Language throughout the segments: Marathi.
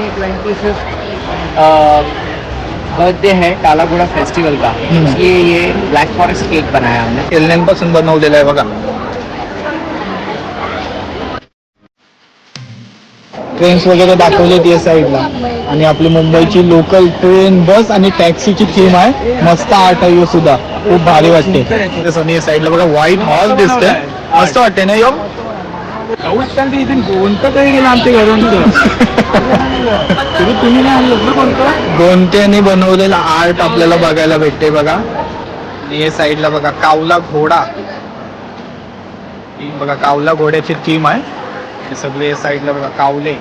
ये ट्वेंटी फिफ्थ बर्थडे है कालागुड़ा फेस्टिवल का. इसलिए ये ब्लैक फॉरेस्ट केक बनाया हमने। एल्यांपासून बनवलेलं आहे बघा। ट्रेन्स वगैरे दाखवलेत या साईडला. आणि आपली मुंबईची लोकल ट्रेन बस आणि टॅक्सीची थीम आहे. मस्त आर्ट आहे सुद्धा. खूप भारी वाटते. या साईडला बघा व्हाईट हॉल दिसतंय. मस्त वाटते ना यो इथून कोणतं तरी गेलं आमच्या घरून तुम्ही नाही आणलं कोणतं? गोंट्याने बनवलेला आर्ट आपल्याला बघायला भेटते बघा. आणि या साईडला बघा कावला घोडा. ही बघा कावला घोड्याची थीम आहे. हे सगळे या साईडला बघा कावले.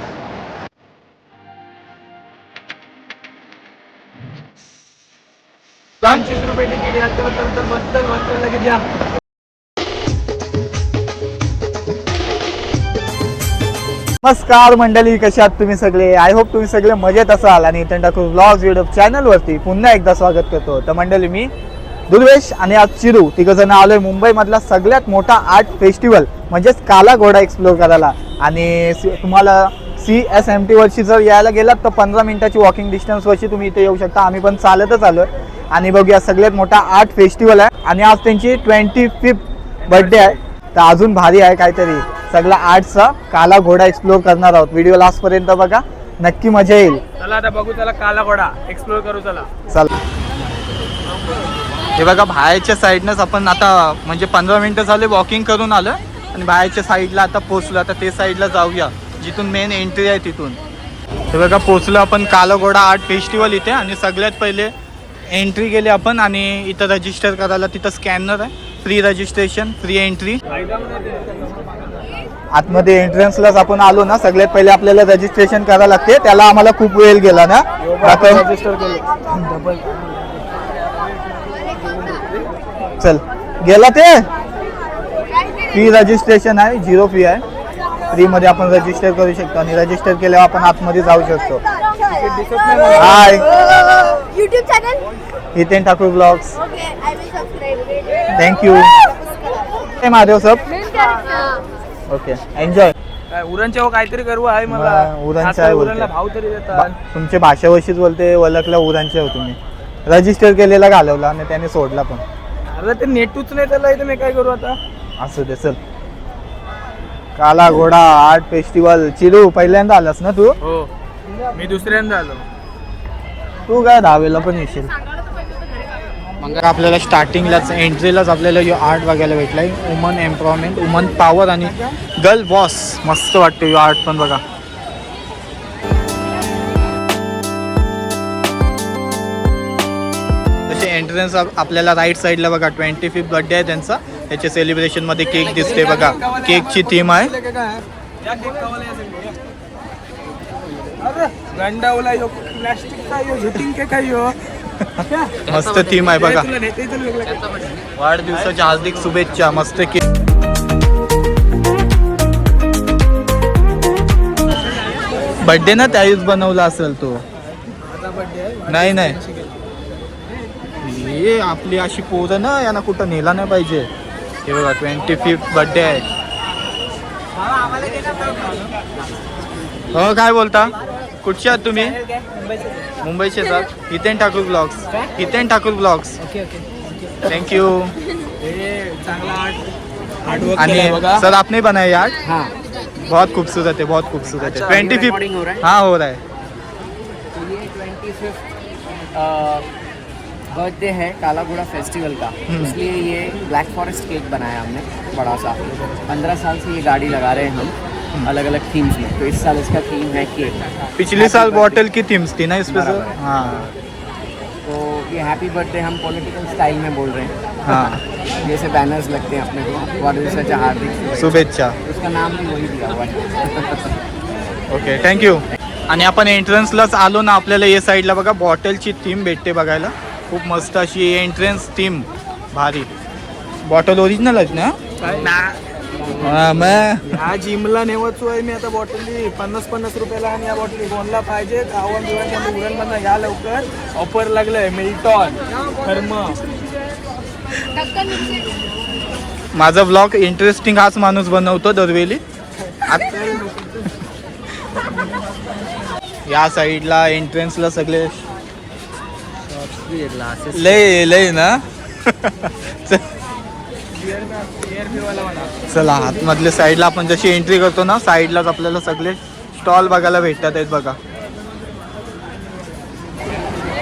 बसतं लगेच या. नमस्कार मंडळी कशा आहात तुम्ही सगळे? आय होप तुम्ही सगळे मजेत असाल आणि इथं ब्लॉग्स युट्यूब चॅनलवरती पुन्हा एकदा स्वागत करतो. तर मंडळी मी दुर्वेश आणि आज चिरू तिघ जण आलोय मुंबईमधला सगळ्यात मोठा आर्ट फेस्टिवल म्हणजेच काला घोडा एक्सप्लोर करायला. आणि तुम्हाला सी एस एम टी वरची जर यायला गेलात तर पंधरा मिनिटाची वॉकिंग डिस्टन्सवरची तुम्ही इथे येऊ शकता. आम्ही पण चालतच आलोय. आणि बघूया सगळ्यात मोठा आर्ट फेस्टिवल आहे. आणि आज त्यांची ट्वेंटी फिफ्थ बर्थडे आहे. तर अजून भारी आहे काहीतरी. सगळा आर्टचा काला घोडा एक्सप्लोर करणार आहोत. व्हिडिओ लास्ट पर्यंत बघा. नक्की मजा येईल. चला आता बघू त्याला काला घोडा एक्सप्लोर करू चला चला. हे बघा बाहेरच्या साईडनंच आपण आता म्हणजे पंधरा मिनिटं झाले वॉकिंग करून आलं आणि बाहेरच्या साईडला आता पोचलो आता ते साईडला जाऊया. जिथून मेन एंट्री आहे तिथून. हे बघा पोचलो आपण कालाघोडा आर्ट फेस्टिवल इथे. आणि सगळ्यात पहिले एंट्री गेली आपण. आणि इथं रजिस्टर करायला तिथं स्कॅनर आहे. फ्री रजिस्ट्रेशन फ्री एंट्री आतमध्ये एंट्रन्सलाच आपण आलो ना सगळ्यात पहिले आपल्याला रजिस्ट्रेशन करायला लागते त्याला आम्हाला खूप वेळ गेला ना. दाखव. रजिस्टर केलं. चल गेला ते? फी रजिस्ट्रेशन आहे झिरो फी आहे. फ्रीमध्ये आपण रजिस्टर करू शकतो आणि रजिस्टर केल्यावर आपण आतमध्ये जाऊ शकतो. Hi YouTube channel? Hiten Thakur blogs. Thank you हे महादेव सब ओके. एन्जॉय उरणच्या हो काहीतरी करू आहे मला. मग उरणच्या आता उरणला बोलते. भाव तरी देतात. तुमचे भाषावशीच बोलते ओळखला उरांचे हो तुम्ही. रजिस्टर केलेला घालवला आणि त्याने सोडला पण. अरे ते नेटूच नाही त्याला इथे मी काय करू आता? असू दे चल. काला घोडा आर्ट फेस्टिवल. चिरू पहिल्यांदा आलास ना तू? हो. मी दुसऱ्यांदा आलो. तू काय दहावीला पण येशील. मग आपल्याला स्टार्टिंगलाच एंट्रीलाच आपल्याला यो आर्ट बघायला भेटलाय. वुमन एम्पॉवरमेंट वुमन पॉवर आणि गर्ल बॉस मस्त वाटतो यो आर्ट पण बघा. तसे एंट्रन्स आपल्याला राईट साईडला बघा ट्वेंटी फिफ्थ बर्थडे आहे त्यांचा. त्याच्या सेलिब्रेशनमध्ये केक दिसते बघा. केकची थीम आहे. यो प्लास्टिक झुटिंग काय मस्त थीम आहे बघा. वाढदिवसाच्या हार्दिक शुभेच्छा मस्त की बर्थडे ना त्यावेळीच बनवला असेल तो. नाही नाही. हे आपली अशी पोरं ना यांना कुठं नेला नाही पाहिजे. हे बघा ट्वेंटी फिफ्थ बर्थडे आहे. हो काय बोलता? कुठचे आहात तुम्ही? मुंबईचे sir Hiten Thakur blogs Hiten Thakur blogs art आणि सर आपने बनाया ये आर्ट हाँ. बहुत खूबसूरत है बहुत खूबसूरत है ट्वेंटी ये recording हो फिफ्थ हाँ? हो रहा है. तो ये ट्वेंटी फिफ्थ बर्थडे है कालागुड़ा फेस्टिवल का. हम्म। इसलिए ये ब्लैक फॉरेस्ट केक बनाया हमने बड़ा सा. पंद्रह साल से ये गाड़ी लगा रहे हैं हम. अलग अलग थीम्स में। तो इस साल इसका थीम है केक। पिछले साल बॉटल की थीम्स थी ना इस पे सर। हाँ। तो ये हैप्पी बर्थडे हम पॉलिटिकल स्टाइल में बोल रहे हैं। हाँ। जैसे बैनर्स लगते हैं अपने को वाढदिवसाच्या हार्दिक शुभेच्छा। शुभेच्छा। उसका नाम भी वही दिया हुआ है। ओके थँक्यू आणि आपण एंट्रन्सलाच आलो ना आपल्याला या साईडला बघा बॉटलची थीम भेटते बघायला. खूप मस्त अशी एंट्रन्स थीम भारी. बॉटल ओरिजिनल आहेत ना हा, जिमला नेवचो आहे मी आता बॉटली पन्नास पन्नास रुपयाला आणि या बॉटली कोणला पाहिजे. आव्हान बिव्हान उरणमधनं या लवकर. ऑफर लागलंय. मिल्टॉन थर्म माझा ब्लॉग इंटरेस्टिंग हाच माणूस बनवतो दरवेळी. आत- या साईडला एंट्रन्सला सगळे ग्लासेस लय लय ना? चला आतमधल्या साईडला आपण जशी एंट्री करतो ना साईडलाच आपल्याला सगळे स्टॉल बघायला भेटतात आहेत बघा.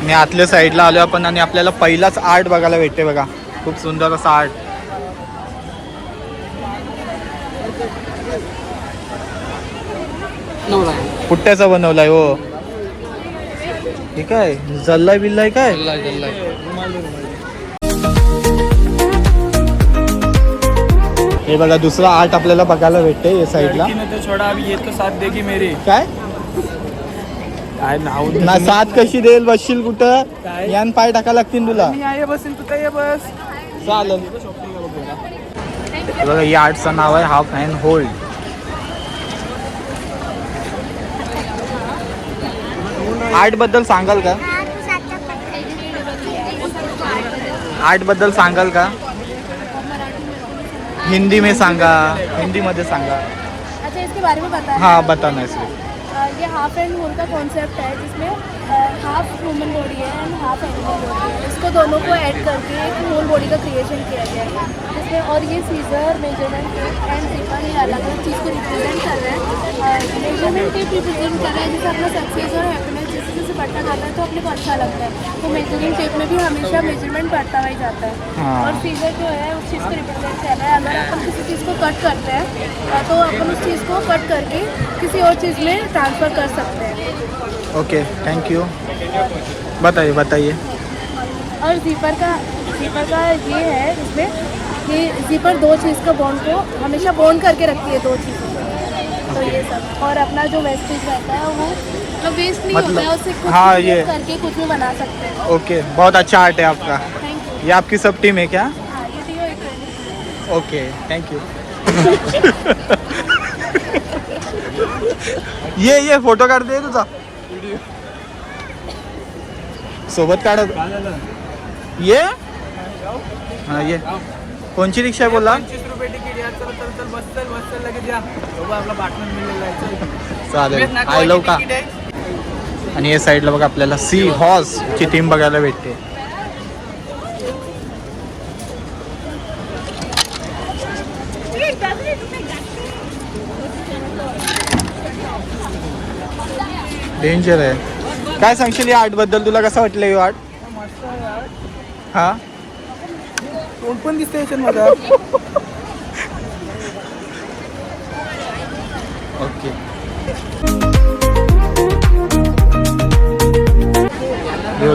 मी आतल्या साईडला आलो आपण आणि आपल्याला पहिलाच आर्ट बघायला भेटते बघा. खूप सुंदर असा आर्ट पुट्ट्याचा बनवलाय हो. हे काय? जल्लाय बिल्लाय काय हे बघा दुसरा आर्ट आपल्याला बघायला भेटते या साईडला लड़की ने तो छोड़ा अभी ये तो साथ देगी मेरी. काय? काय नाव ना सात कशी देईल बसशील कुठं? यान पाय टाका लागतील तुला. मी आहे बस तू काय बस. चालेल. बघा या आर्टचं नाव आहे हाफ अँड होल्ड आर्टबद्दल सांगाल का? आर्टबद्दल सांगाल का? हिंदी में सांगा हिंदी मध्ये सांगा। अच्छा इसके बारे में पता है बताना इसलिए ये हाफ़ एंड होल का कॉन्सेप्ट है जिसमें हाफ़ ह्यूमन बॉडी है एंड हाफ़ एनिमल बॉडी है। इसको दोनों को ऐड करके एक होल बॉडी का क्रिएशन किया गया है। जिसमें और ये scissor measurement tape and paper ये अलग अलग चीज़ को रिप्रेजेंट कर रहे हैं। मेज़रमेंट टेप रिप्रेजेंट कर रहा है जैसे अपना सक्सेस और हैप्पीनेस बढ़ता जाता है तो अपने को अच्छा लगता है। तो मेजरिंग टेप में भी हमेशा मेज़रमेंट बढ़ता हुआ ही जाता है। हाँ। और सीजर जो है उस चीज़ को रिप्रेजेंट कर रहा है। अगर अपन किसी चीज़ को कट करते हैं तो अपन उस चीज़ को कट करके किसी और चीज़ में ट्रांसफ़र कर सकते हैं। ओके थैंक यू बताइए बताइए। और जीपर का जीपर का ये है इसमें कि जीपर दो चीज़ का बॉन्ड को हमेशा बॉन्ड करके रखती है दो चीज़ों को। तो ये सब। और अपना जो वेस्टेज रहता है वो मतलब वेस्ट नहीं मतलब- होता है उससे कुछ हाँ, ये- करके कुछ भी बना सकते हैं। ओके बहुत अच्छा आर्ट है आपका। थैंक यू ये आपकी सब टीम है क्या? हाँ ये दियो एक ओके थैंक यू ये ये फ़ोटो काढ दे तुझा। सोबत काढत ये? हा ये। कोणची रिक्षा आहे बोला आहे. चालेल. आय लव का आहे. आणि या साईडला बघा आपल्याला सी हॉर्स ची टीम बघायला भेटते. डेंजर आहे. काय सांगशील या आर्टबद्दल? तुला कसं वाटलं हे आर्ट हा? कोण पण दिसते माझा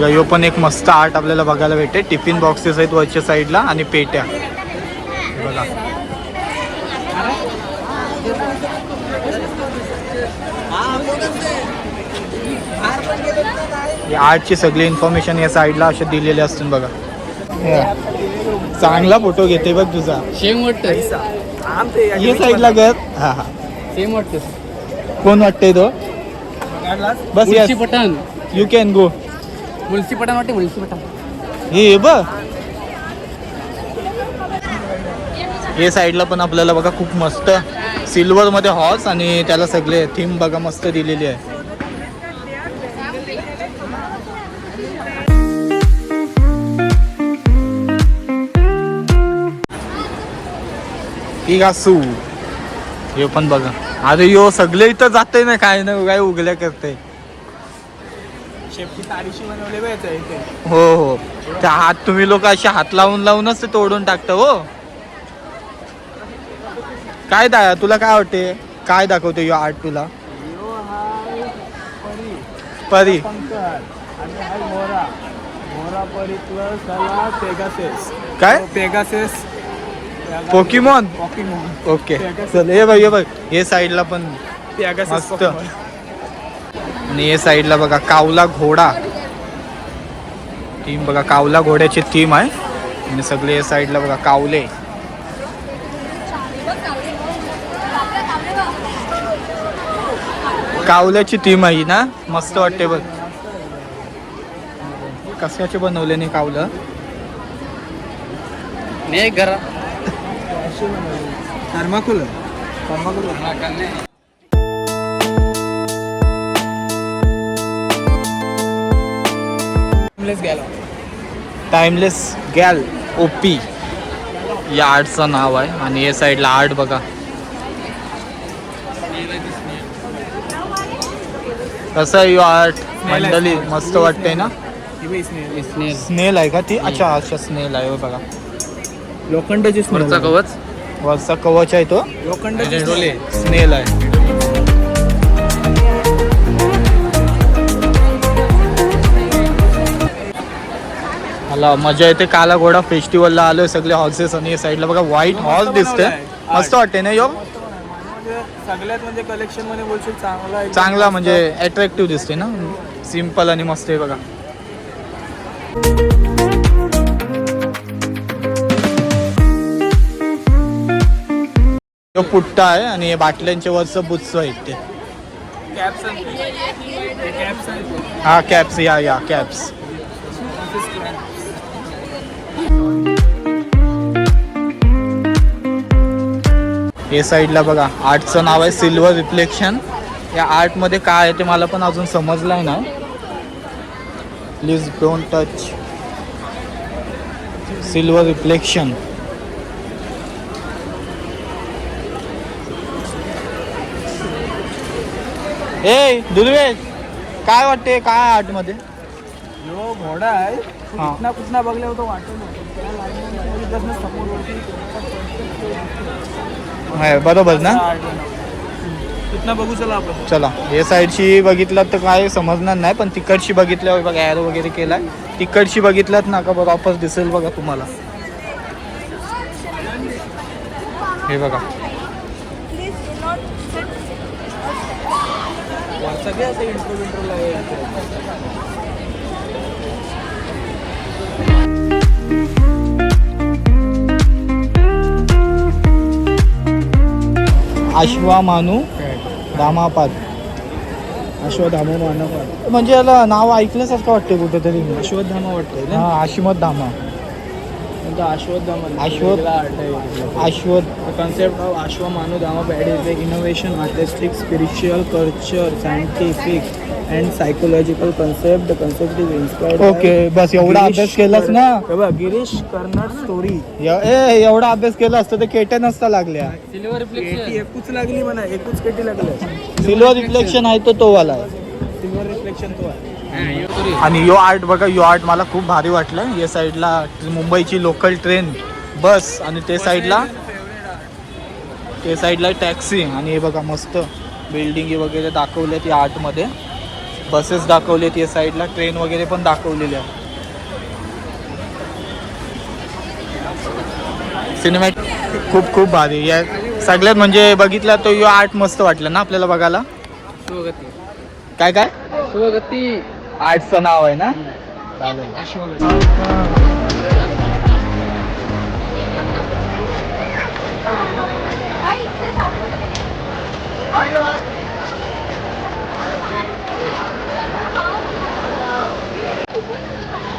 बघा ह्यो पण एक मस्त आर्ट आपल्याला बघायला भेटते. टिफिन बॉक्सेस आहेत वरच्या साईडला आणि पेट्या. हे बघा. या आर्टची सगळी इन्फॉर्मेशन या साईडला असे दिलेले असतील बघा. चांगला फोटो घेते बघ तुझा. सेम वाटतं या ये साईडला घर. हा हा. सेम वाटतं कोण वाटतंय तो? बस you can go Mulshi Pathan वाटते मुळशी पठाण. हे बघ. हे साईडला पण आपल्याला बघा खूप मस्त सिल्वर मध्ये हॉर्स आणि त्याला सगळे थीम बघा मस्त दिलेली आहे. पिगासू हे पण बघा. अरे यो सगळे इथं जाते ना काय ना काय उघड्या करते. शेपटी बनवले इथे. हो हो. त्या हात तुम्ही लोक असे हात लावून लावूनच ते तोडून टाकता हो. काय दा तुला काय वाटते? काय दाखवते यो आर्ट तुला? हिरो हाय परी. परी. पंकज आणि हाय मोरा. मोरा परी प्लस झाला पेगासेस काय? पेगासेस पोकीमॉन पॉकीमॉन ओके चल हे बघ हे बघ. हे साईडला पण पेगासेस मस्त. आणि हे साईडला बघा कावला घोडा. टीम बघा कावला घोड्याची टीम आहे. आणि सगळे या साईडला बघा कावले. कावल्याची टीम आहे ना? मस्त वाटते बघ. कशाचे बनवले नाही कावलं? नाही घरा थर्माकुलर थर्माकुलर टाइमलेस गॅल ओपी या आर्टचं नाव आहे आणि या साईडला आर्ट बघा. कसं आहे यो आर्ट? मंडळी मस्त वाटते ना? स्नेल. आहे का? ती अच्छा अच्छा स्नेल आहे हो बघा. लोखंडाची वरचा कवच? वरचा कवच आहे तो. लोखंडाची स्नेल आहे. मला मजा येते. काला घोडा फेस्टिवलला आलोय सगळे हॉर्सेस आणि या साईडला बघा व्हाईट हॉर्स दिसते मस्त वाटते ना यो? म्हणजे सगळ्यात म्हणजे कलेक्शनमध्ये बोलशील चांगला चांगला. म्हणजे अट्रॅक्टिव्ह दिसते ना? सिंपल आणि मस्त आहे बघा. तो पुट्टा आहे आणि हे बाटल्यांच्या वरचं बुच्च आहेत ते. हा कॅप्स या या कॅप्स हे साईडला बघा आर्टचं नाव आहे सिल्वर रिफ्लेक्शन. या आर्टमध्ये काय आहे ते मला पण अजून समजलं नाही. Please don't touch silver reflection ए दुर्वेश काय वाटते काय आर्टमध्ये जो घोडा आहे. कुठना कुठना वाटत आहे, बरोबर ना? कुठना बघू चला आपण. चला. हे साईडची बघितलं तर काय समजणार नाही पण तिकडची बघितल्यावर बघा ॲरो वगैरे केलाय. तिकडची बघितलात ना का बरोबर दिसेल बघा तुम्हाला. हे बघा. सगळे आश्वा मानू दामापाद. अश्वधामा मानव म्हणजे याला नाव ऐकल्यासारखं वाटते कुठेतरी. अश्वत्थामा वाटतंय हा आशिमत धामा ना अश्वत्थामा. त्यांचा अश्वथ अश्वथ कन्सेप्ट ऑफ अश्व मानू दामा bad is innovation artistic spiritual culture scientific and psychological concept concept is inspired okay बस एवढा अभ्यास केलास ना? गिरीश कर्नाड स्टोरी एवढा अभ्यास केला असतो ते केटे नसता लागल्या. सिल्वर रिफ्लेक्शन एकूच लागली म्हणा एकूच केटी लागली. सिल्वर रिफ्लेक्शन आहे तो तो वाला सिल्वर रिफ्लेक्शन तो आहे. आणि यो आर्ट बघा यो आर्ट मला खूप भारी वाटलं. या साईडला मुंबईची लोकल ट्रेन बस आणि ते साईडला ते साईडला टॅक्सी आणि हे बघा मस्त बिल्डिंग वगैरे दाखवल्यात या आर्टमध्ये बसेस दाखवलेत या साईडला ट्रेन वगैरे पण दाखवलेल्या. सिनेमॅट खूप खूप भारी. या सगळ्यात म्हणजे बघितला तो यो आर्ट मस्त वाटलं ना आपल्याला बघायला? काय काय? आर्टचं नाव आहे ना? चालेल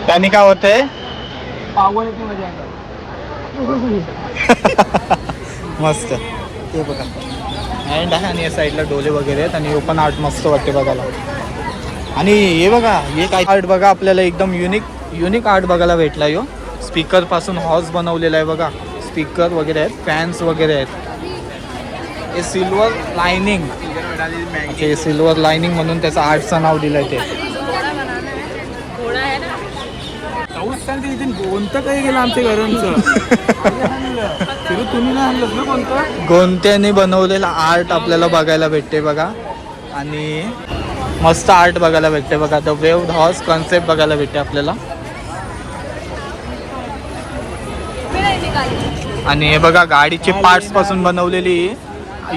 त्यांनी काय होतंय? मस्त. ते बघा. अँड आहे आणि या साईडला डोले वगैरे आहेत आणि ओपन आर्ट मस्त वाटते बघायला. आणि हे बघा हे काय आर्ट बघा आपल्याला एकदम युनिक युनिक आर्ट बघायला भेटला यो. स्पीकरपासून हॉर्स बनवलेला आहे बघा. स्पीकर वगैरे आहेत फॅन्स वगैरे आहेत. हे सिल्वर लाइनिंग हे सिल्वर लाइनिंग म्हणून त्याचं आर्टचं नाव ते. इथे कोणतं काही गेलं आमच्या घरांचं. फिरू तुम्ही नाही आणलं ना कोणतं गोंत्याने बनवलेला आर्ट आपल्याला बघायला भेटते बघा. आणि मस्त आर्ट बघायला भेटते बघा. द वेव्ड हॉर्स कॉन्सेप्ट बघायला भेटते आपल्याला. आणि हे बघा गाडीचे पार्ट्सपासून बनवलेली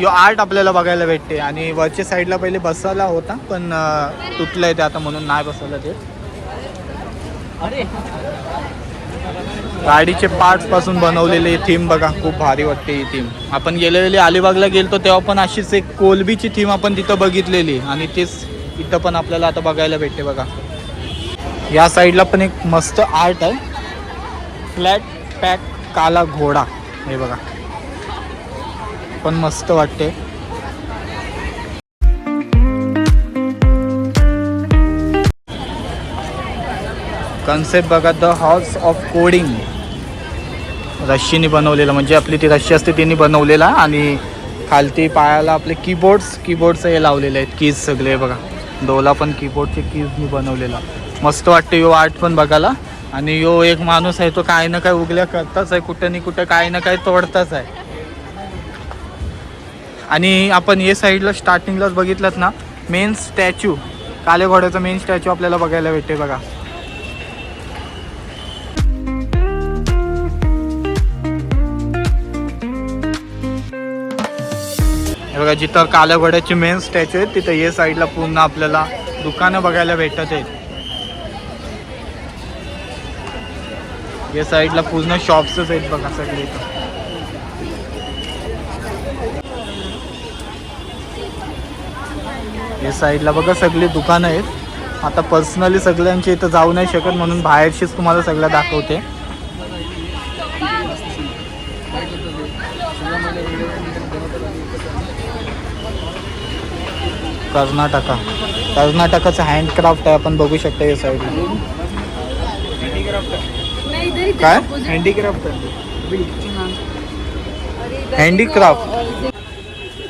यो आर्ट आपल्याला बघायला भेटते. आणि वरच्या साईडला पहिले बसायला होता पण तुटलंय ते आता म्हणून नाही बसवलं ते. गाडीचे पार्ट्सपासून बनवलेली थीम बघा खूप भारी वाटते ही थीम आपण गेल्या वेळी अलिबागला गेलतो तेव्हा पण अशीच एक कोलबीची थीम आपण तिथं बघितलेली. आणि तेच इथं पण आपल्याला आता बघायला भेटते बघा. या साईडला पण एक मस्त आर्ट आहे. फ्लॅट पॅक काला घोडा. हे बघा. पण मस्त वाटते. कन्सेप्ट बघा द हाऊस ऑफ कोडिंग रश्शीने बनवलेलं म्हणजे आपली ती रश्शी असते तिने बनवलेला आणि खालती पायाला आपले कीबोर्ड्स कीबोर्डचं हे लावलेले आहेत कीज सगळे बघा. डोला पण कीबोर्डचे कीजनी बनवलेला. मस्त वाटते यो आर्ट पण बघायला. आणि यो एक माणूस आहे तो काय ना काय उगल्या करताच आहे कुठं नाही कुठं काय ना काय तोडताच आहे. आणि आपण हे साईडला स्टार्टिंगलाच बघितलं ना मेन स्टॅच्यू काले घोड्याचा मेन स्टॅच्यू आपल्याला बघायला भेटते बघा. बघा जिथं काल्या मेन स्टॅच्यू आहेत तिथं ये साईडला पूर्ण आपल्याला दुकानं बघायला भेटत आहेत. या साईडला पूर्ण शॉप्सच आहेत बघा सगळे इथं. या साईडला बघा सगळी दुकानं आहेत. आता पर्सनली सगळ्यांची इथं जाऊ नाही शकत म्हणून बाहेरचीच तुम्हाला सगळं दाखवते. कर्नाटका. कर्नाटकाचं हँडक्राफ्ट आहे आपण बघू शकता या साईडला काय? हँडीक्राफ्ट हँडीक्राफ्ट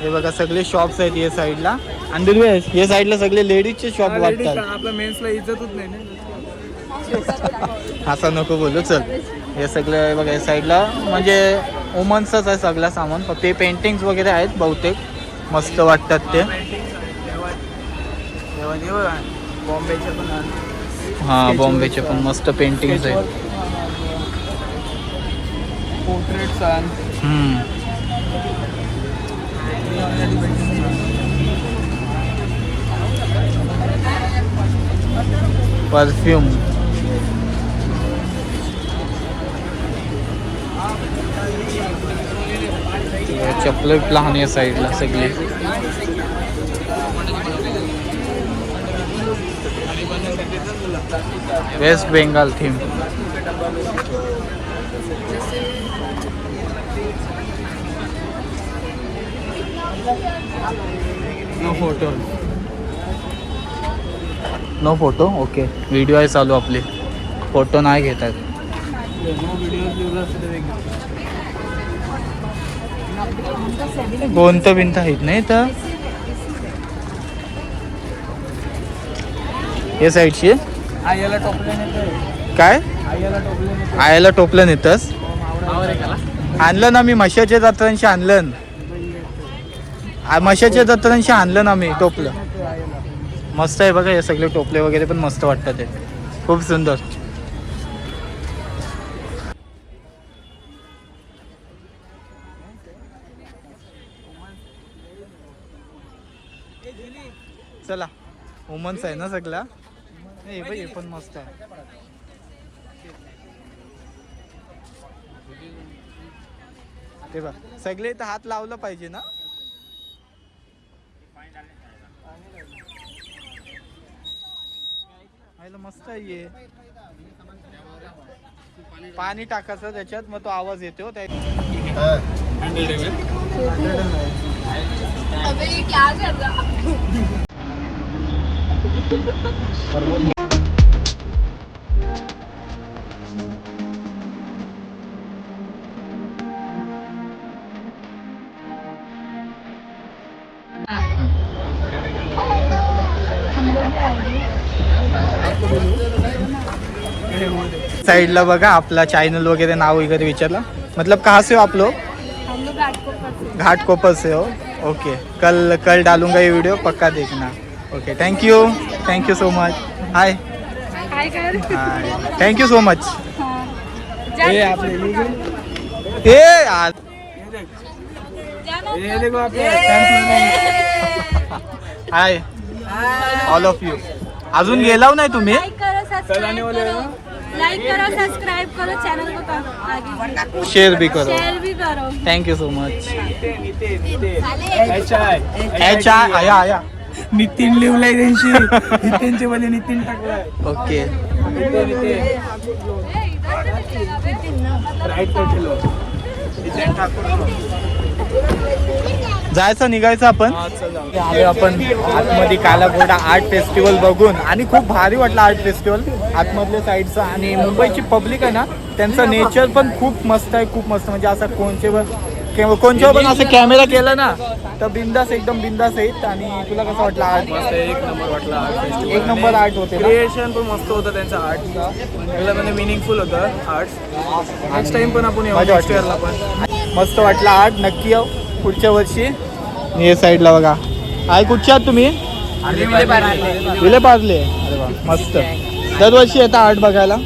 हे. बघा सगळे शॉप्स आहेत या साईडला आणि या साईडला सगळे लेडीजचे शॉप वाटतात. आपल्या मेन्सला इज्जतच नाही ना. असं नको बोलू चल. हे सगळं बघा या साईडला म्हणजे वुमन्सच आहे सगळं सामान फक्त ते पेंटिंग्स वगैरे आहेत बहुतेक. मस्त वाटतात ते. बॉम्बेचे पण आहे. हा बॉम्बेचे पण मस्त पेंटिंग्स आहेत पोर्ट्रेट्स हम्म. परफ्यूम चपल लहान या साईडला सगळी West Bengal theme. No photo no photo okay video आहे चालू आपली. फोटो नाही घेतात. कोणतं बिंत आहेत नाही तर या साईडची आयाला येतोय काय? आयाला टोपल्याने येतोय. आयला टोपलं नेतस? आणलं ना मी मशाच्या जत्रांशी आणलं. मशाच्या जत्रांशी आणलं ना मी टोपलं. मस्त आहे बघा हे सगळे टोपले वगैरे पण मस्त वाटतात ते खूप सुंदर. चला. वुमन्स आहे ना सगळा? नाही बघ हे पण मस्त आहे. ते बघ सगळे तर हात लावलं पाहिजे ना? मस्त आहे पाणी टाकायचं त्याच्यात मग तो आवाज येतो. त्या ये साईडला बघा आपला चॅनल वगैरे नाव वगैरे विचारला. मतलब कहाँ से हो आप लोग? हम लोग घाटकोपर से. घाट कोपर से हो? ओके कल कल डालूंगा ये वीडियो पक्का देखना. Okay thank you thank you so much hi hi thank you so much हे आपले illegal. ते आज हे देखो हाय ऑल ऑफ यू अजून गेलाव नाही तुम्ही? लाइक करो चलाने सब्सक्राइब वाले करो लाइक करो सब्सक्राइब करो चैनल को का- आगे. शेअर भी करो. शेयर भी करो. थँक्यू सो मच एच आय आय आया. नितीन लिवलाय त्यांची. नितीनचे मध्ये नितीन टाकलाय ओके नितीन नितीन राईट कर ठेलो नितीन ठाकूर. जायचं निघायचं आपण. आलो आपण. आतमध्ये कालागोडा आर्ट फेस्टिवल बघून. आणि खूप भारी वाटलं आर्ट फेस्टिवल आतमधल्या साईडचं आणि मुंबईची पब्लिक आहे ना त्यांचं नेचर पण खूप मस्त आहे खूप मस्त. म्हणजे असं कोणचे पण के- कोणच्या पण असं कॅमेरा केला ना तर बिंदास एकदम बिंदास आहेत. आणि तुला कसं वाटलं आर्ट मस्त एक नंबर वाटला आर्ट फेस्टिवल एक नंबर आर्ट होते ना? क्रिएशन पण मस्त होतं त्यांचं आर्टचा एकदम म्हणजे मिनिंगफुल होतं आर्ट नेक्स्ट टाइम पण आपण नेक्स्ट. इयरला पण. मस्त वाटलं आर्ट नक्की येऊ. पुढच्या वर्षी. हे साईडला बघा. आहे कुठच्या आहात तुम्ही? विले पार्ले अरे वा मस्त. दरवर्षी येता आर्ट बघायला?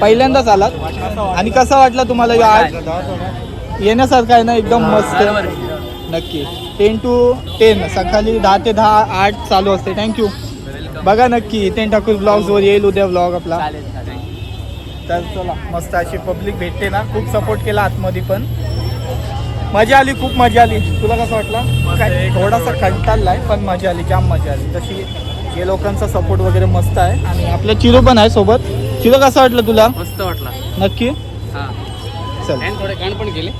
पहिल्यांदाच आलात? आणि कसा वाटला तुम्हाला हा आर्ट? येण्यासारखा आहे ना एकदम मस्त. नक्की. टेन टू टेन सकाळी दहा ते दहा आठ चालू असते. थँक्यू बघा नक्की टेन ठाकूर ब्लॉग्सवर येईल उद्या ब्लॉग आपला. तर चला मस्त अशी पब्लिक भेटते ना. खूप सपोर्ट केला आतमध्ये पण. मजा आली खूप मजा आली. तुला कसं वाटलं? काय थोडासा कंटाळलाय पण मजा आली जाम मजा आली. तशी हे लोकांचा सपोर्ट वगैरे मस्त आहे. आणि आपलं चिरू पण आहे सोबत. चिरू कसं वाटलं तुला? मस्त वाटला. नक्की? चल. थोडे कांड पण केले.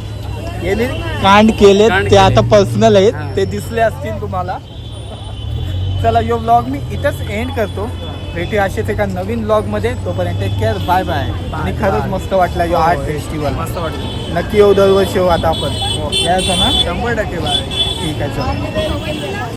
गेले कांड केले ते आता. पर्सनल आहेत. ते दिसले असतील तुम्हाला. चला यो ब्लॉग मी इथंच एंड करतो. भेटू असेच एका नवीन ब्लॉगमध्ये तोपर्यंत टेक केअर बाय बाय आणि खरंच मस्त वाटला यो आर्ट फेस्टिवल मस्त वाटलं. नक्की येऊ दरवर्षी येऊ आता आपण. यायचं ना शंभर टक्के बाय ठीक आहे चल.